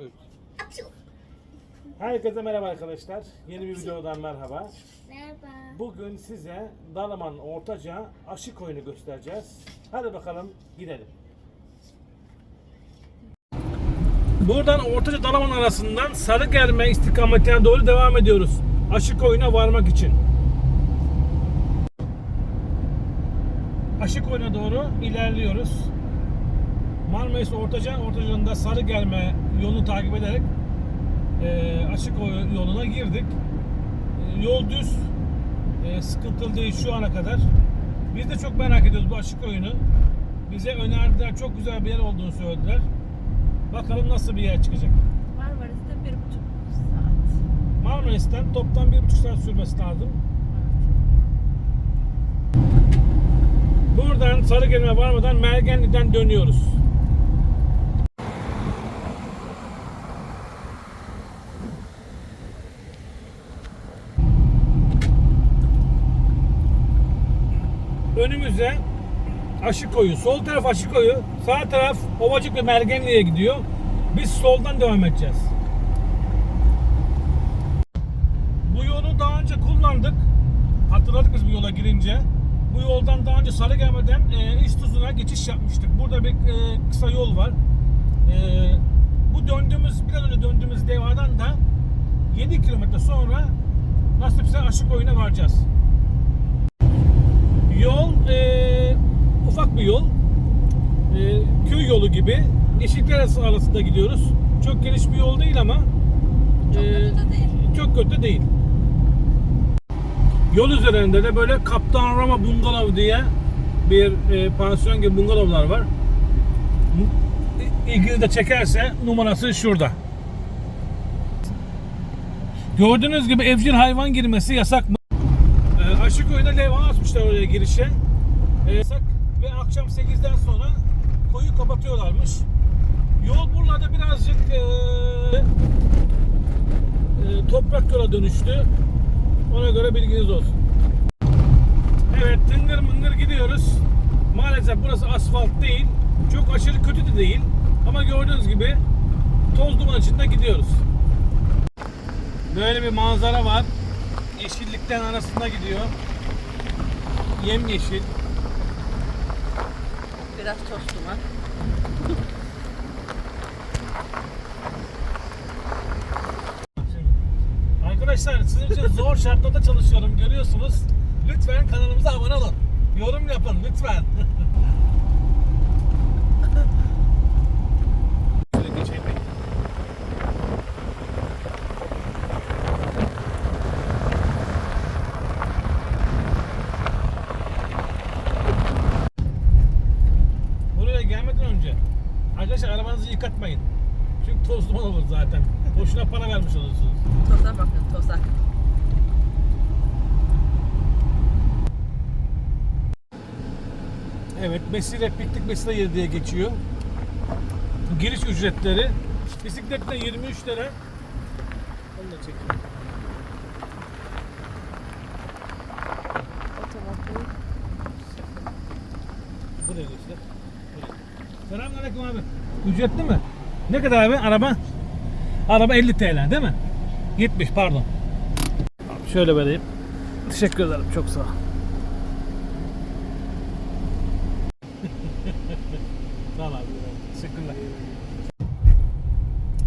Evet. Herkese merhaba arkadaşlar. Yeni bir videodan merhaba. Merhaba. Bugün size Dalaman Ortaca aşık oyunu göstereceğiz. Hadi bakalım gidelim. Buradan Ortaca Dalaman arasından Sarıgerme istikametine doğru devam ediyoruz. Aşık oyuna varmak için. Aşık oyuna doğru ilerliyoruz. Marmaris Ortaca, Ortaca'nın da Sarıgerme yolunu takip ederek e, Aşık Oy- yoluna girdik. E, yol düz, e, sıkıntılı değil şu ana kadar. Biz de çok merak ediyoruz bu Aşık oyunu. Bize önerdiler, çok güzel bir yer olduğunu söylediler. Bakalım nasıl bir yer çıkacak. Marmaris'te bir buçuk saat. Marmaris'ten toplam bir buçuk saat sürmesi lazım. Buradan Sarıgerme varmadan Mergenli'den dönüyoruz. Önümüze Aşıkoyu, sol taraf Aşıkoyu, sağ taraf Ovacık ve Mergenli'ye gidiyor. Biz soldan devam edeceğiz. Bu yolu daha önce kullandık. Hatırladık biz bu yola girince. Bu yoldan daha önce Sarıgerme'den e, İstuzun'a geçiş yapmıştık. Burada bir e, kısa yol var. E, bu döndüğümüz, biraz önce döndüğümüz devadan da 7 kilometre sonra nasipse Aşık Oyun'a varacağız. Yol e, ufak bir yol. E, köy yolu gibi. Arası arasında gidiyoruz. Çok geniş bir yol değil ama Çok e, kötü de değil. çok kötü değil. Yol üzerinde de böyle Kaptan Rama Bungalov diye bir e, pansiyon gibi bungalovlar var. İ- İlginizi de çekerse numarası şurada. Gördüğünüz gibi evcil hayvan girmesi yasak mı? E, Aşık oyuna levha asmışlar oraya girişe. E, yasak ve akşam 8'den sonra koyu kapatıyorlarmış. Yol buralarda birazcık e, e, toprak yola dönüştü. Ona göre bilginiz olsun. Evet tıngır mıngır gidiyoruz. Maalesef burası asfalt değil. Çok aşırı kötü de değil. Ama gördüğünüz gibi toz duman içinde gidiyoruz. Böyle bir manzara var. Yeşillikten arasında gidiyor. Yem yeşil. Biraz toz duman. Arkadaşlar sizin için zor şartlarda çalışıyorum görüyorsunuz. Lütfen kanalımıza abone olun. Yorum yapın lütfen. Şöyle geçeyim ben. Buraya gelmeden önce arkadaşlar arabanızı yıkatmayın. Çünkü toz duman olur zaten. Boşuna para vermiş olursunuz. Toza bakın toza. Evet, Mesire piknik Mesire yeri diye geçiyor. Giriş ücretleri bisikletle 23 lira. Onu da çekeyim. Otomobil. Buraya göster. Buraya. Selamünaleyküm abi. Ücretli mi? Ne kadar abi araba? Araba 50 TL değil mi? 70 pardon. Abi şöyle vereyim. Teşekkür ederim çok sağ ol. Sağ ol abi. Teşekkürler.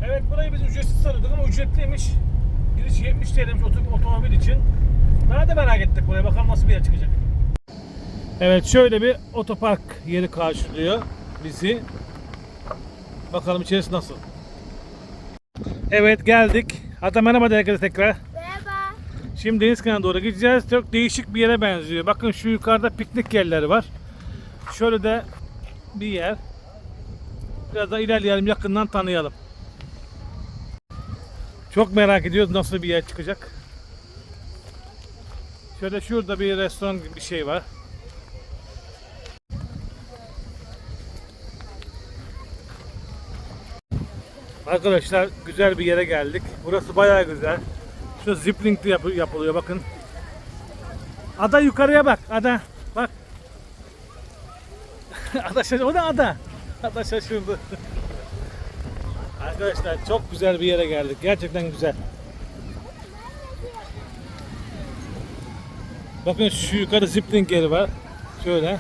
Evet burayı biz ücretsiz sanıyorduk ama ücretliymiş. Giriş 70 TL'miş oto- otomobil için. Daha da merak ettik buraya bakalım nasıl bir yer çıkacak. Evet şöyle bir otopark yeri karşılıyor bizi. Bakalım içerisi nasıl. Evet geldik. Hatta merhaba de herkese tekrar. Merhaba. Şimdi deniz kenarına doğru gideceğiz. Çok değişik bir yere benziyor. Bakın şu yukarıda piknik yerleri var. Şöyle de bir yer. Biraz da ilerleyelim yakından tanıyalım. Çok merak ediyoruz nasıl bir yer çıkacak. Şöyle şurada bir restoran gibi bir şey var. Arkadaşlar güzel bir yere geldik. Burası bayağı güzel. Şu zipling de yapı- yapılıyor bakın. Ada yukarıya bak. Ada. Bak. ada şaşırdı. O da ada. Ada şaşırdı. Arkadaşlar çok güzel bir yere geldik. Gerçekten güzel. Bakın şu yukarı zipling yeri var. Şöyle.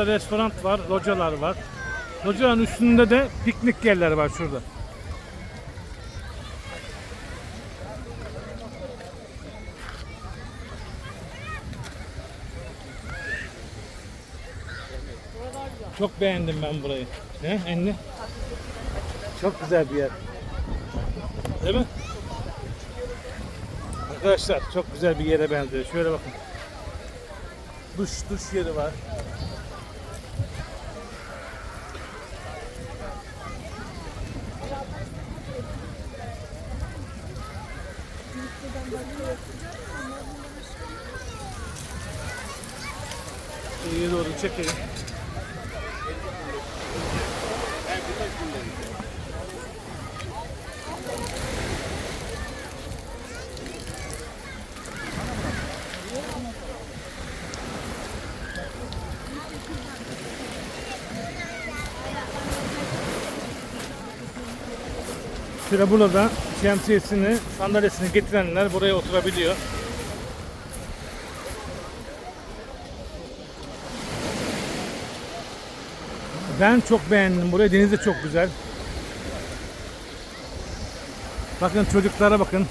Şurada restoran var, localar var. Locanın üstünde de piknik yerleri var şurada. Çok beğendim ben burayı. Ne Enli? Çok güzel bir yer. Değil mi? Arkadaşlar çok güzel bir yere benziyor. Şöyle bakın. Duş duş yeri var. İyi doğru çekelim. Sıra burada şemsiyesini, sandalyesini getirenler buraya oturabiliyor. Ben çok beğendim burayı. Deniz de çok güzel. Bakın çocuklara bakın.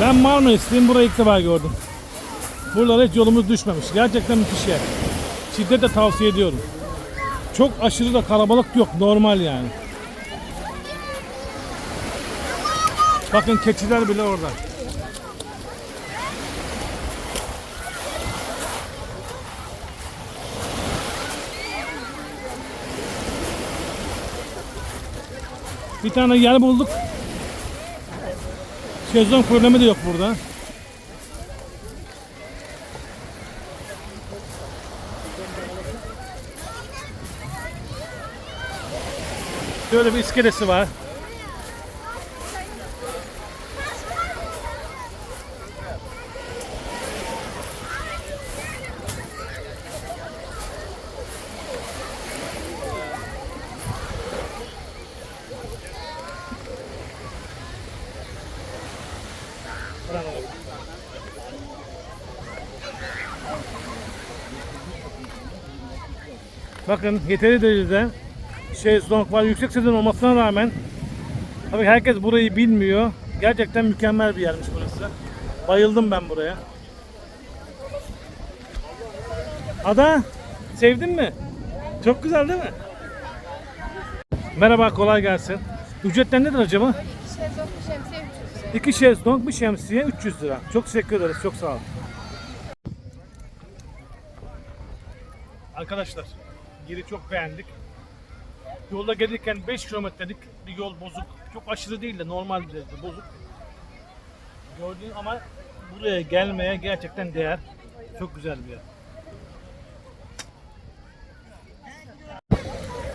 Ben Marmaris'teyim. Burayı ilk defa gördüm. Buralara hiç yolumuz düşmemiş. Gerçekten müthiş yer. Şiddetle tavsiye ediyorum. Çok aşırı da kalabalık yok. Normal yani. Bakın keçiler bile orada. Bir tane yer bulduk. Şezlong problemi de yok burada. Şöyle bir iskelesi var. Bakın yeteri derecede şezlong var. Yüksek sezon olmasına rağmen tabii herkes burayı bilmiyor. Gerçekten mükemmel bir yermiş burası. Bayıldım ben buraya. Ada sevdin mi? Çok güzel değil mi? Merhaba kolay gelsin. Ücretler nedir acaba? Şezlong şemsiye 300 lira. İki şezlong bir şemsiye 300 lira. Çok teşekkür ederiz. Çok sağ olun. Arkadaşlar yeri çok beğendik. Yolda gelirken 5 kilometrelik bir yol bozuk. Çok aşırı değil de normal bir derecede bozuk. Gördüğün ama buraya gelmeye gerçekten değer. Çok güzel bir yer.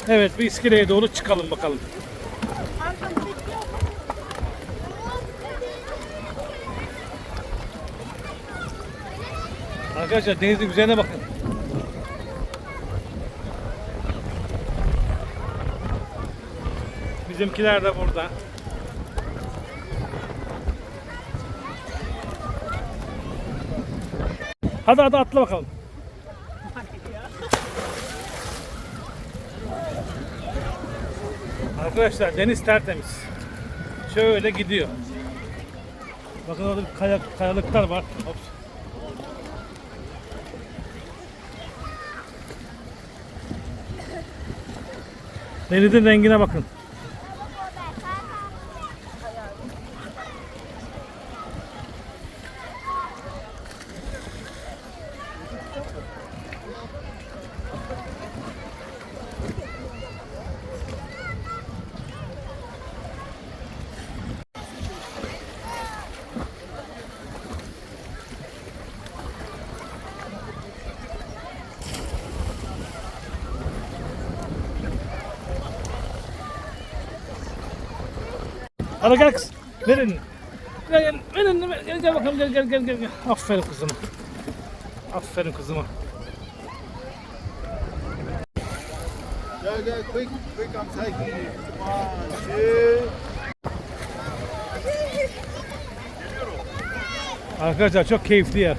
Evet bir iskeleye doğru çıkalım bakalım. Arkadaşlar denizin güzelliğine bakın. Bizimkiler de burada. Hadi hadi atla bakalım. Arkadaşlar deniz tertemiz. Şöyle gidiyor. Bakın orada kaya, kayalıklar var. Hops. Denizin rengine bakın. Hadi gel kız. Verin. Gel gel. Verin. ver- Gel, gel bakalım. Gel gel gel. gel. Aferin kızıma. Aferin kızıma. Go, go, quick, quick, I'm taking you. One, two. Arkadaşlar çok keyifli yer.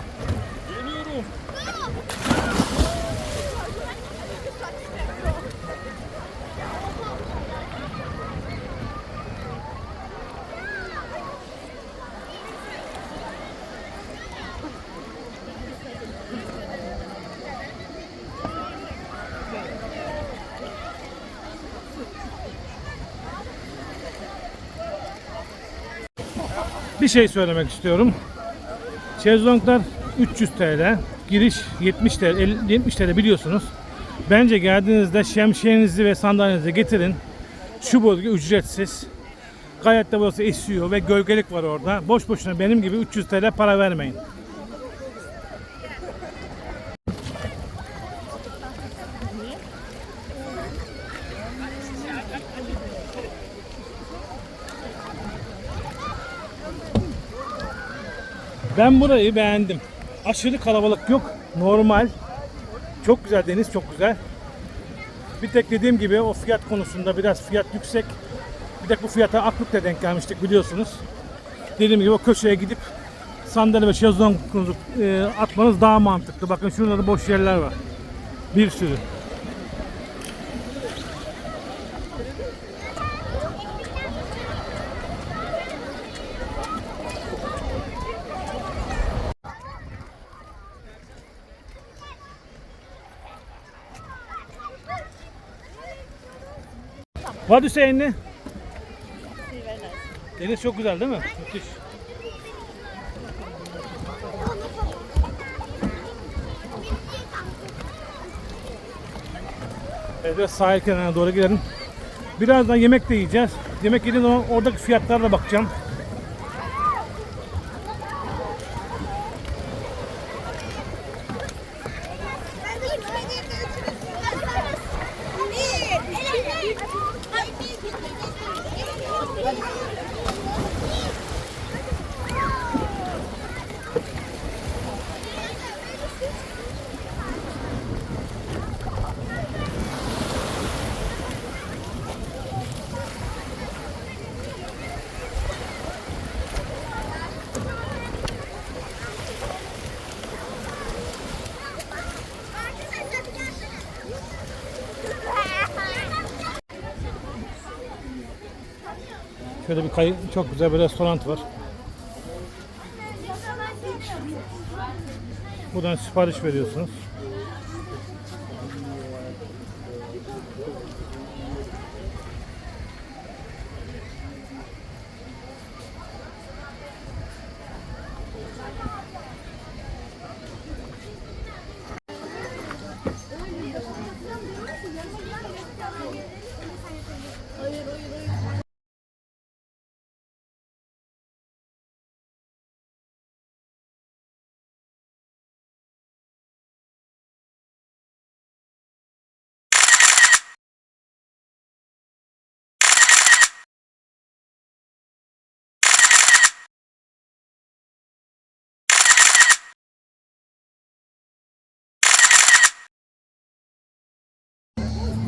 Bir şey söylemek istiyorum. Şezlonglar 300 TL, giriş 70 TL, 50 70 TL biliyorsunuz. Bence geldiğinizde şemsiyenizi ve sandalyenizi getirin. Şu bölge ücretsiz. Gayet de burası esiyor ve gölgelik var orada. Boş boşuna benim gibi 300 TL para vermeyin. Ben burayı beğendim. Aşırı kalabalık yok. Normal. Çok güzel deniz, çok güzel. Bir tek dediğim gibi o fiyat konusunda biraz fiyat yüksek. Bir tek bu fiyata Aklık'ta denk gelmiştik biliyorsunuz. Dediğim gibi o köşeye gidip sandalye ve şezlongunuzu e, atmanız daha mantıklı. Bakın şurada da boş yerler var. Bir sürü. What do you say anne? Deniz çok güzel değil mi? Müthiş. Evet sahil kenarına doğru gidelim. Birazdan yemek de yiyeceğiz. Yemek yediğim zaman oradaki fiyatlara da bakacağım. Şöyle bir kayı, çok güzel bir restoran var. Buradan sipariş veriyorsunuz.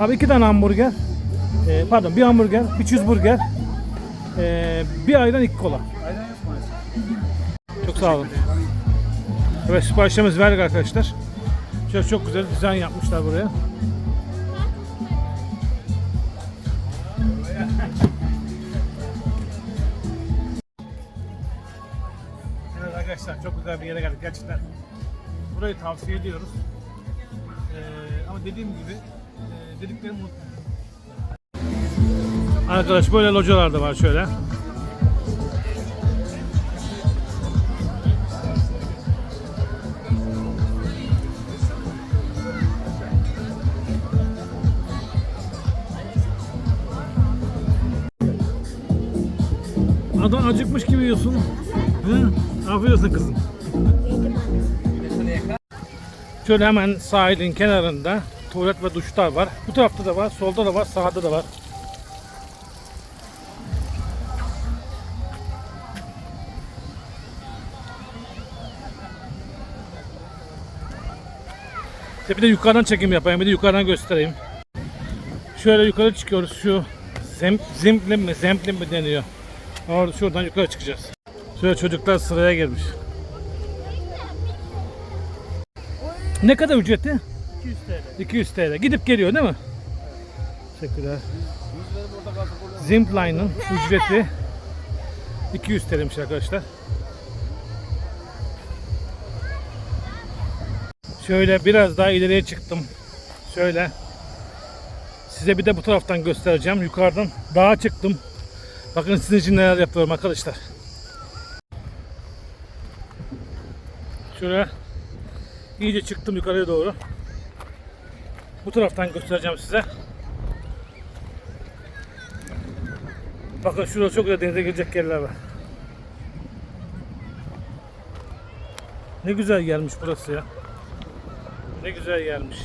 Abi iki tane hamburger. Ee, pardon bir hamburger, bir cheeseburger. Ee, bir ayran iki kola. Çok sağ olun. Evet siparişlerimizi verdik arkadaşlar. Şöyle çok güzel dizayn yapmışlar buraya. Arkadaşlar çok güzel bir yere geldik gerçekten. Burayı tavsiye ediyoruz. Ee, ama dediğim gibi dediklerimi unutmayın. Arkadaş böyle localar da var şöyle. Adam acıkmış gibi yiyorsun. Hı? Afiyet olsun kızım. Şöyle hemen sahilin kenarında tuvalet ve duşlar var. Bu tarafta da var, solda da var, sağda da var. İşte bir de yukarıdan çekim yapayım, bir de yukarıdan göstereyim. Şöyle yukarı çıkıyoruz. Şu zem, zemplin mi, zemplin mi deniyor. Orada şuradan yukarı çıkacağız. Şöyle çocuklar sıraya girmiş. Ne kadar ücreti? 200 TL. 200 TL. Gidip geliyor değil mi? Teşekkürler. Zipline'ın ücreti 200 TL'miş arkadaşlar. Şöyle biraz daha ileriye çıktım. Şöyle. Size bir de bu taraftan göstereceğim. Yukarıdan dağa çıktım. Bakın sizin için neler yapıyorum arkadaşlar. Şöyle iyice çıktım yukarıya doğru. Bu taraftan göstereceğim size. Bakın şurada çok güzel denize girecek yerler var. Ne güzel gelmiş burası ya. Ne güzel gelmiş.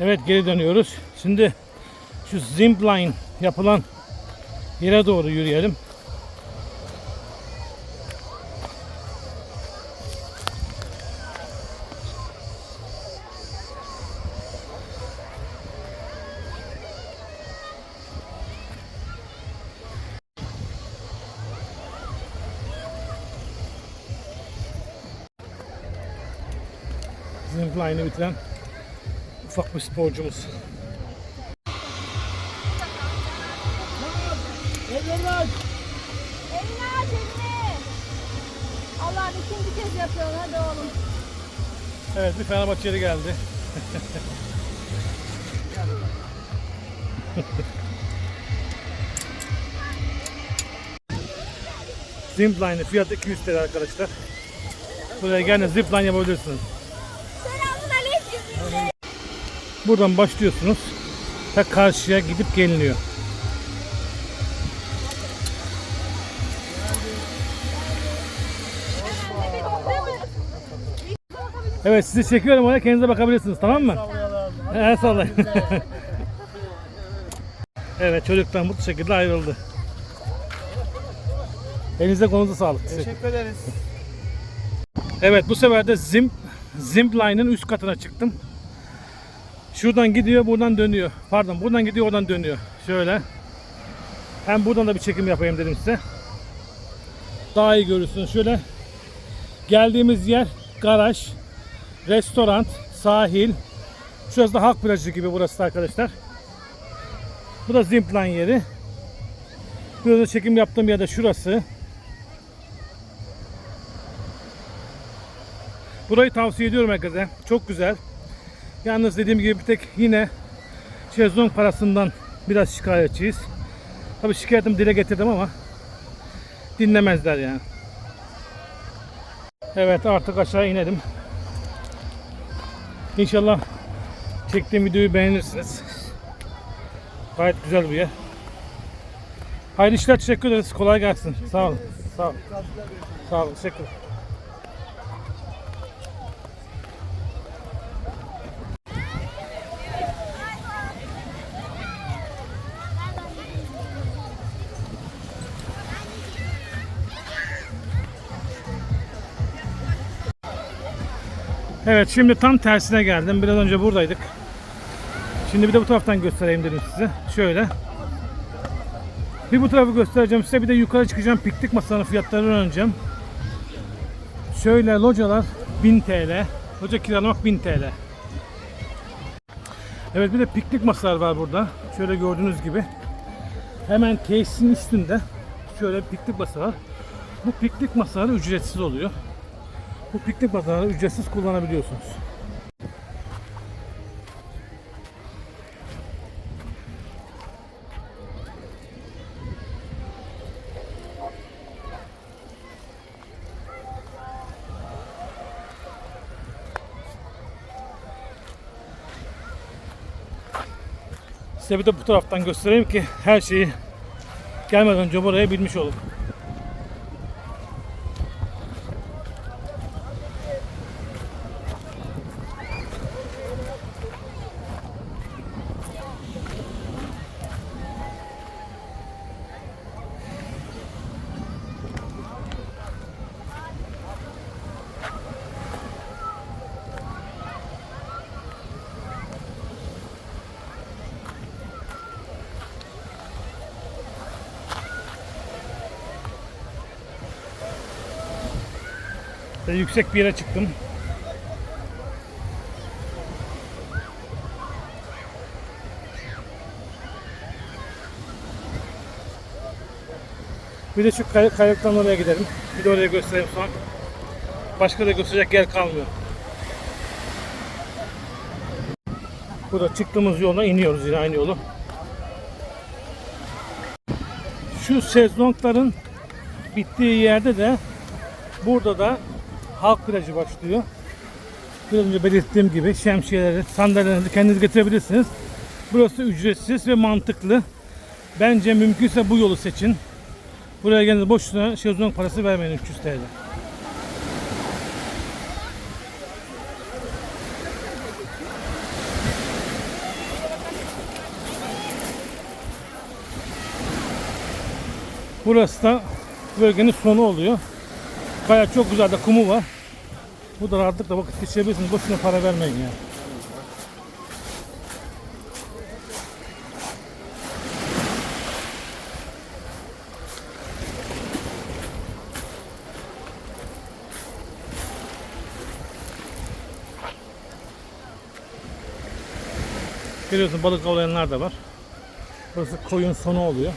Evet geri dönüyoruz. Şimdi şu zipline yapılan yere doğru yürüyelim. Zipline'ı bitiren ufak bir sporcumuz. Elini aç elini. Allah'ım ikinci kez yapıyorsun hadi oğlum. Evet bir Fenerbahçeli geldi. Zipline'ı fiyatı 200 TL arkadaşlar. Buraya gelin zipline yapabilirsiniz. Selamun aleyküm. Buradan başlıyorsunuz. Ta karşıya gidip geliniyor. Evet sizi çekiyorum oraya kendinize bakabilirsiniz tamam mı? Evet sallayın. evet çocuklar mutlu şekilde ayrıldı. Elinize kolunuza sağlık. Teşekkür ederiz. Evet bu sefer de zim, Zipline'ın üst katına çıktım. Şuradan gidiyor buradan dönüyor. Pardon buradan gidiyor oradan dönüyor. Şöyle. Hem buradan da bir çekim yapayım dedim size. Daha iyi görürsünüz. Şöyle geldiğimiz yer garaj, restoran, sahil. Şurası da halk plajı gibi burası da arkadaşlar. Bu da Zimpline yeri. Burada çekim yaptığım yer de şurası. Burayı tavsiye ediyorum herkese. Çok güzel. Yalnız dediğim gibi bir tek yine şezlong parasından biraz şikayetçiyiz. Tabi şikayetimi dile getirdim ama dinlemezler yani. Evet artık aşağı inelim. İnşallah çektiğim videoyu beğenirsiniz. Gayet güzel bir yer. Hayırlı işler teşekkür ederiz. Kolay gelsin. Sağ olun. Sağ olun. Sağ olun. Teşekkür ederim. Evet şimdi tam tersine geldim. Biraz önce buradaydık. Şimdi bir de bu taraftan göstereyim dedim size. Şöyle. Bir bu tarafı göstereceğim size. Bir de yukarı çıkacağım. Piknik masalarının fiyatlarını öğreneceğim. Şöyle localar 1000 TL. Loca kiralamak 1000 TL. Evet bir de piknik masalar var burada. Şöyle gördüğünüz gibi. Hemen tesisin üstünde şöyle piknik masa var. Bu piknik masaları ücretsiz oluyor. Bu piknik masaları ücretsiz kullanabiliyorsunuz. Size bir de bu taraftan göstereyim ki her şeyi gelmeden önce buraya bilmiş olun. Yüksek bir yere çıktım. Bir de şu kay kayıktan oraya gidelim. Bir de oraya göstereyim sonra. Başka da gösterecek yer kalmıyor. Burada çıktığımız yola iniyoruz yine aynı yolu. Şu sezlongların bittiği yerde de Burada da halk plajı başlıyor. Biraz önce belirttiğim gibi şemsiyeleri, sandalyelerinizi kendiniz getirebilirsiniz. Burası ücretsiz ve mantıklı. Bence mümkünse bu yolu seçin. Buraya geldiğinizde boşuna şezlong parası vermeyin 300 TL. Burası da bölgenin sonu oluyor. Baya çok güzel de kumu var. Bu da rahatlıkla vakit geçirebilirsiniz. Boşuna para vermeyin ya. Görüyorsun balık avlayanlar da var. Burası koyun sonu oluyor.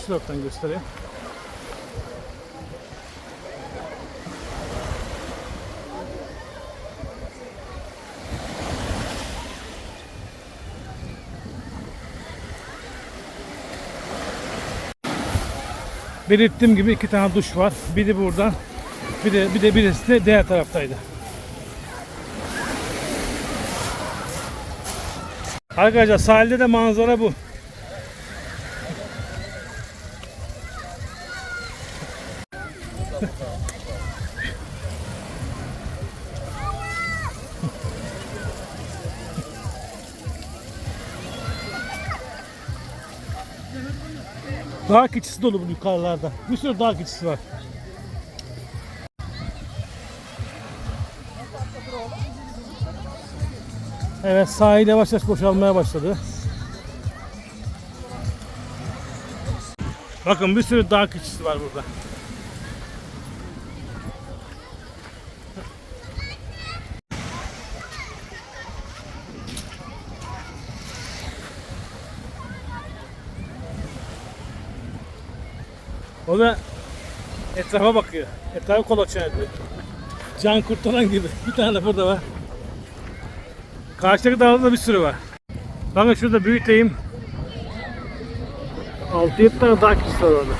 Şu taraftan göstereyim. Belirttiğim gibi iki tane duş var. Biri burada. Bir de bir de birisi de diğer taraftaydı. Arkadaşlar sahilde de manzara bu. Dağ keçisi dolu bu yukarılarda. Bir sürü dağ keçisi var. Evet sahil yavaş yavaş boşalmaya başladı. Bakın bir sürü dağ keçisi var burada. O da etrafa bakıyor. Etrafı kolaçan ediyor. Can kurtaran gibi. Bir tane de burada var. Karşıdaki dağda da bir sürü var. Bakın şurada büyüteyim. 6-7 tane dağ keçisi var orada.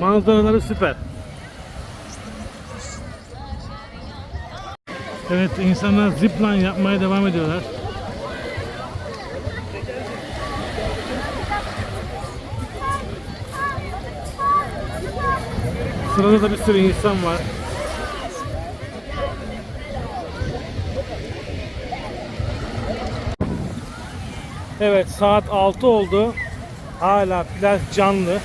Manzaraları süper. Evet insanlar zipline yapmaya devam ediyorlar. Sırada da bir sürü insan var. Evet saat 6 oldu. Hala plaj canlı.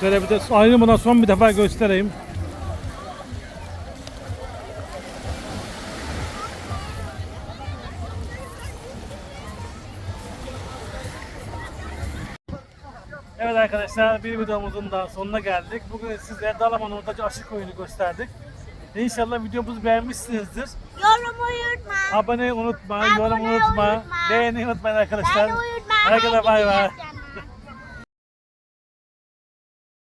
Şöyle bir de ayrımına son bir defa göstereyim. Arkadaşlar bir videomuzun da sonuna geldik. Bugün size Dalaman Ortacı Aşık Oyunu gösterdik. İnşallah videomuzu beğenmişsinizdir. Yorumu unutma. Abone unutma, yorum unutma, unutma. beğeni unutmayın arkadaşlar. Ben unutma. Herkese bay bay.